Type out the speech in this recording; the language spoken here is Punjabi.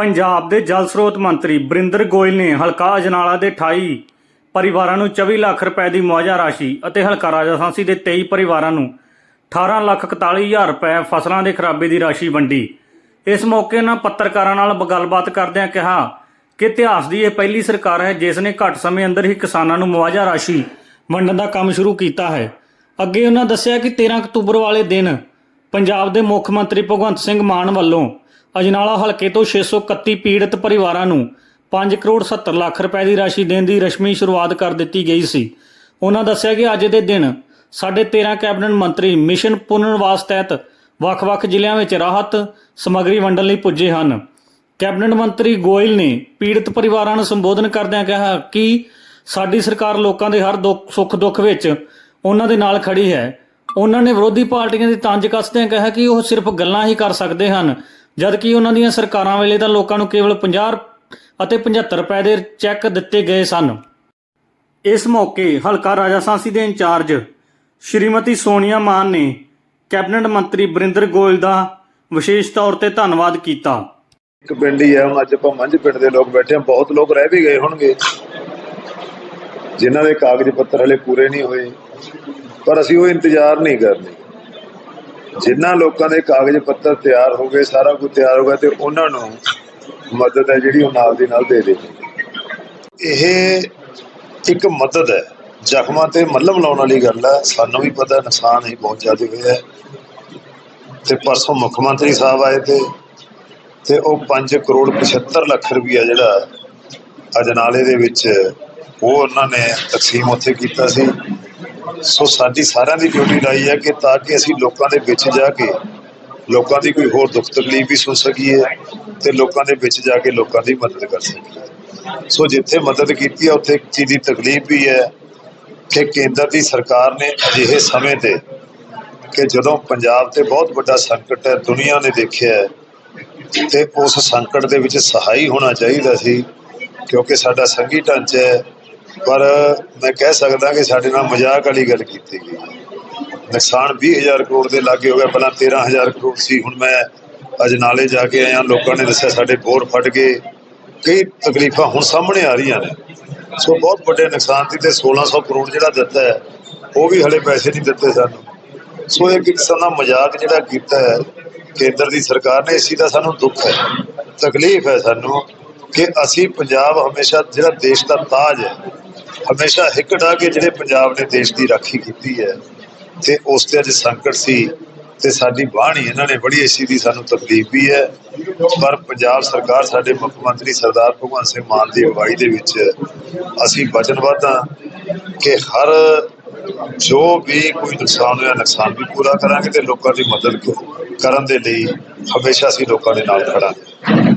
ਪੰਜਾਬ ਦੇ ਜਲ ਸਰੋਤ ਮੰਤਰੀ ਬਰਿੰਦਰ ਗੋਇਲ ਨੇ ਹਲਕਾ ਅਜਨਾਲਾ ਦੇ 28 ਪਰਿਵਾਰਾਂ ਨੂੰ 24 ਲੱਖ ਰੁਪਏ ਦੀ ਮੁਆਵਜ਼ਾ ਰਾਸ਼ੀ ਅਤੇ ਹਲਕਾ ਰਾਜਾਸਾਂਸੀ ਦੇ 23 ਪਰਿਵਾਰਾਂ ਨੂੰ 18 ਲੱਖ 41 ਹਜ਼ਾਰ ਰੁਪਏ ਫਸਲਾਂ ਦੇ ਖਰਾਬੇ ਦੀ ਰਾਸ਼ੀ ਵੰਡੀ। ਇਸ ਮੌਕੇ ਨਾਲ ਪੱਤਰਕਾਰਾਂ ਨਾਲ ਗੱਲਬਾਤ ਕਰਦਿਆਂ ਕਿਹਾ ਕਿ ਇਤਿਹਾਸ ਦੀ ਇਹ ਪਹਿਲੀ ਸਰਕਾਰ ਹੈ ਜਿਸ ਨੇ ਘੱਟ ਸਮੇਂ ਅੰਦਰ ਹੀ ਕਿਸਾਨਾਂ ਨੂੰ ਮੁਆਵਜ਼ਾ ਰਾਸ਼ੀ ਵੰਡਣ ਦਾ ਕੰਮ ਸ਼ੁਰੂ ਕੀਤਾ ਹੈ। ਅੱਗੇ ਉਹਨਾਂ ਦੱਸਿਆ ਕਿ 13 ਅਕਤੂਬਰ ਵਾਲੇ ਦਿਨ ਪੰਜਾਬ ਦੇ ਮੁੱਖ ਮੰਤਰੀ ਭਗਵੰਤ ਸਿੰਘ ਮਾਨ ਵੱਲੋਂ ਅਜਨਾਲਾ ਹਲਕੇ ਤੋਂ 631 ਪੀੜਤ ਪਰਿਵਾਰਾਂ ਨੂੰ 5 ਕਰੋੜ 70 ਲੱਖ ਰੁਪਏ ਦੀ ਰਾਸ਼ੀ ਦੇਣ ਦੀ ਰਸਮੀ ਸ਼ੁਰੂਆਤ ਕਰ ਦਿੱਤੀ ਗਈ ਸੀ। ਉਹਨਾਂ ਦੱਸਿਆ ਕਿ ਅੱਜ ਦੇ ਦਿਨ ਸਾਡੇ 13 ਕੈਬਨਿਟ ਮੰਤਰੀ ਮਿਸ਼ਨ ਪੁਨਰਵਾਸ ਤਹਿਤ ਵੱਖ-ਵੱਖ ਜ਼ਿਲ੍ਹਿਆਂ ਵਿੱਚ ਰਾਹਤ ਸਮੱਗਰੀ ਵੰਡਣ ਲਈ ਪੁੱਜੇ ਹਨ। ਕੈਬਨਿਟ ਮੰਤਰੀ ਗੋਇਲ ਨੇ ਪੀੜਤ ਪਰਿਵਾਰਾਂ ਨੂੰ ਸੰਬੋਧਨ ਕਰਦਿਆਂ ਕਿਹਾ ਕਿ ਸਾਡੀ ਸਰਕਾਰ ਲੋਕਾਂ ਦੇ ਹਰ ਦੁੱਖ, ਸੁੱਖ ਦੁੱਖ ਵਿੱਚ ਉਹਨਾਂ ਦੇ ਨਾਲ ਖੜੀ ਹੈ। ਉਹਨਾਂ ਨੇ ਵਿਰੋਧੀ ਪਾਰਟੀਆਂ ਦੀ ਤੰਜ ਕੱਸਦਿਆਂ ਕਿਹਾ ਕਿ ਉਹ ਸਿਰਫ ਗੱਲਾਂ ਹੀ ਕਰ ਸਕਦੇ ਹਨ। ਜਦਕਿ ਉਹਨਾਂ ਦੀਆਂ ਸਰਕਾਰਾਂ ਵੇਲੇ ਤਾਂ ਲੋਕਾਂ ਨੂੰ ਕੇਵਲ 50 ਅਤੇ 75 ਰੁਪਏ ਦੇ ਚੈੱਕ ਦਿੱਤੇ ਗਏ ਸਨ। ਇਸ ਮੌਕੇ ਹਲਕਾ ਰਾਜਾਸਾਂਸੀ ਦੇ ਇੰਚਾਰਜ ਸ਼੍ਰੀਮਤੀ ਸੋਨੀਆ ਮਾਨ ਨੇ ਕੈਬਨਿਟ ਮੰਤਰੀ ਬਰਿੰਦਰ ਗੋਇਲ ਦਾ ਵਿਸ਼ੇਸ਼ ਤੌਰ ਤੇ ਧੰਨਵਾਦ ਕੀਤਾ। ਇੱਕ ਪਿੰਡ ਹੀ ਹੈ, ਹੁਣ ਅੱਜ ਆਪਾਂ ਮੰਝ ਪਿੰਡ ਦੇ ਲੋਕ ਬੈਠੇ ਹਾਂ, ਬਹੁਤ ਲੋਕ ਰਹਿ ਵੀ ਗਏ ਹੋਣਗੇ। ਜਿਨ੍ਹਾਂ ਦੇ ਕਾਗਜ਼ ਪੱਤਰ ਹਲੇ ਪੂਰੇ ਨਹੀਂ ਹੋਏ, ਪਰ ਅਸੀਂ ਉਹ ਇੰਤਜ਼ਾਰ ਨਹੀਂ ਕਰਨੀ। ਜਿਨ੍ਹਾਂ ਲੋਕਾਂ ਦੇ ਕਾਗਜ਼ ਪੱਤਰ ਤਿਆਰ ਹੋ ਗਏ, ਸਾਰਾ ਕੁਝ ਤਿਆਰ ਹੋ ਗਿਆ ਤੇ ਉਹਨਾਂ ਨੂੰ ਮਦਦ ਹੈ ਜਿਹੜੀ ਉਹ ਨਾਲ ਦੀ ਨਾਲ ਦੇ ਦੇ। ਇਹ ਇੱਕ ਮਦਦ ਹੈ। ਜ਼ਖਮਾਂ ਤੇ ਮੱਲਮ ਲਾਉਣ ਵਾਲੀ ਗੱਲ ਹੈ। ਸਾਨੂੰ ਵੀ ਪਤਾ, ਨੁਕਸਾਨ ਹੀ ਬਹੁਤ ਜ਼ਿਆਦਾ ਹੋਇਆ ਹੈ। ਤੇ ਪਰਸੋਂ ਮੁੱਖ ਮੰਤਰੀ ਸਾਹਿਬ ਆਏ ਤੇ ਤੇ ਉਹ 5 ਕਰੋੜ 75 ਲੱਖ ਰੁਪਈਆ ਜਿਹੜਾ ਅਜਨਾਲੇ ਦੇ ਵਿੱਚ ਉਹ ਉਹਨਾਂ ਨੇ ਤਕਸੀਮ ਉੱਥੇ ਕੀਤਾ ਸੀ। ਸੋ ਸਾਡੀ ਸਾਰਿਆਂ ਦੀ ਡਿਊਟੀ ਲਾਈ ਹੈ ਕਿ ਤਾਂ ਕਿ ਅਸੀਂ ਲੋਕਾਂ ਦੇ ਵਿੱਚ ਜਾ ਕੇ ਲੋਕਾਂ ਦੀ ਕੋਈ ਹੋਰ ਦੁੱਖ ਤਕਲੀਫ ਵੀ ਸੁਣ ਸਕੀਏ ਤੇ ਲੋਕਾਂ ਦੇ ਵਿੱਚ ਜਾ ਕੇ ਲੋਕਾਂ ਦੀ ਮਦਦ ਕਰ ਸਕੀਏ। ਸੋ ਜਿੱਥੇ ਮਦਦ ਕੀਤੀ ਹੈ, ਉੱਥੇ ਇੱਕ ਚੀਜ਼ ਦੀ ਤਕਲੀਫ ਵੀ ਹੈ ਕਿ ਕੇਂਦਰ ਦੀ ਸਰਕਾਰ ਨੇ ਅਜਿਹੇ ਸਮੇਂ ਤੇ ਕਿ ਜਦੋਂ ਪੰਜਾਬ ਤੇ ਬਹੁਤ ਵੱਡਾ ਸੰਕਟ ਹੈ, ਦੁਨੀਆ ਨੇ ਦੇਖਿਆ ਹੈ, ਤੇ ਉਸ ਸੰਕਟ ਦੇ ਵਿੱਚ ਸਹਾਈ ਹੋਣਾ ਚਾਹੀਦਾ ਸੀ ਕਿਉਂਕਿ ਸਾਡਾ ਸੰਘੀ ਢਾਂਚਾ ਹੈ ਪਰ ਮੈਂ ਕਹਿ ਸਕਦਾ ਕਿ ਸਾਡੇ ਨਾਲ ਮਜ਼ਾਕ ਵਾਲੀ ਗੱਲ ਕੀਤੀ ਗਈ। ਨੁਕਸਾਨ 20000 ਕਰੋੜ ਦੇ ਲਾਗੇ ਹੋ ਗਿਆ, ਪਹਿਲਾਂ 13000 ਕਰੋੜ ਸੀ, ਹੁਣ ਮੈਂ ਅਜਨਾਲੇ ਜਾ ਕੇ ਆਇਆ, ਲੋਕਾਂ ਨੇ ਦੱਸਿਆ ਸਾਡੇ ਬੋਰ ਫਟ ਗਏ। ਕਈ ਤਕਲੀਫਾਂ ਹੁਣ ਸਾਹਮਣੇ ਆ ਰਹੀਆਂ ਨੇ। ਸੋ ਬਹੁਤ ਵੱਡੇ ਨੁਕਸਾਨ ਦੀ ਤੇ 1600 ਕਰੋੜ ਜਿਹੜਾ ਦਿੱਤਾ ਹੈ, ਉਹ ਵੀ ਹਲੇ ਪੈਸੇ ਨਹੀਂ ਦਿੱਤੇ ਸਾਨੂੰ। ਸੋ ਇਹ ਕਿਸਮ ਦਾ ਮਜ਼ਾਕ ਜਿਹੜਾ ਕੀਤਾ ਹੈ, ਕੇਂਦਰ ਦੀ ਸਰਕਾਰ ਨੇ ਇਸੀ ਦਾ ਸਾਨੂੰ ਦੁੱਖ ਹੈ, ਤਕਲੀਫ ਹੈ ਸਾਨੂੰ ਕਿ ਅਸੀਂ ਪੰਜਾਬ ਹਮੇਸ਼ਾ ਜਿਹੜਾ ਦੇਸ਼ ਦਾ ਤਾਜ ਹੈ ਹਮੇਸ਼ਾ ਹਿੱਕ ਢਾ ਕੇ ਜਿਹੜੇ ਪੰਜਾਬ ਨੇ ਦੇਸ਼ ਦੀ ਰਾਖੀ ਕੀਤੀ ਹੈ ਤੇ ਉਸ ਤੇ ਅੱਜ ਸੰਕਟ ਸੀ ਤੇ ਸਾਡੀ ਬਾਣੀ ਇਹਨਾਂ ਨੇ ਬੜੀ ਇਸੀ ਦੀ ਸਾਨੂੰ ਤਕਲੀਫ ਵੀ ਹੈ। ਪਰ ਪੰਜਾਬ ਸਰਕਾਰ ਸਾਡੇ ਮੁੱਖ ਮੰਤਰੀ ਸਰਦਾਰ ਭਗਵੰਤ ਸਿੰਘ ਮਾਨ ਦੀ ਅਗਵਾਈ ਦੇ ਵਿੱਚ ਅਸੀਂ ਵਚਨਬੱਧ ਹਾਂ ਕਿ ਹਰ ਜੋ ਵੀ ਕੋਈ ਨੁਕਸਾਨ ਹੋਇਆ ਨੁਕਸਾਨ ਵੀ ਪੂਰਾ ਕਰਾਂਗੇ ਤੇ ਲੋਕਾਂ ਦੀ ਮਦਦ ਕਰਨ ਦੇ ਲਈ ਹਮੇਸ਼ਾ ਅਸੀਂ ਲੋਕਾਂ ਦੇ ਨਾਲ ਖੜਾਂਗੇ।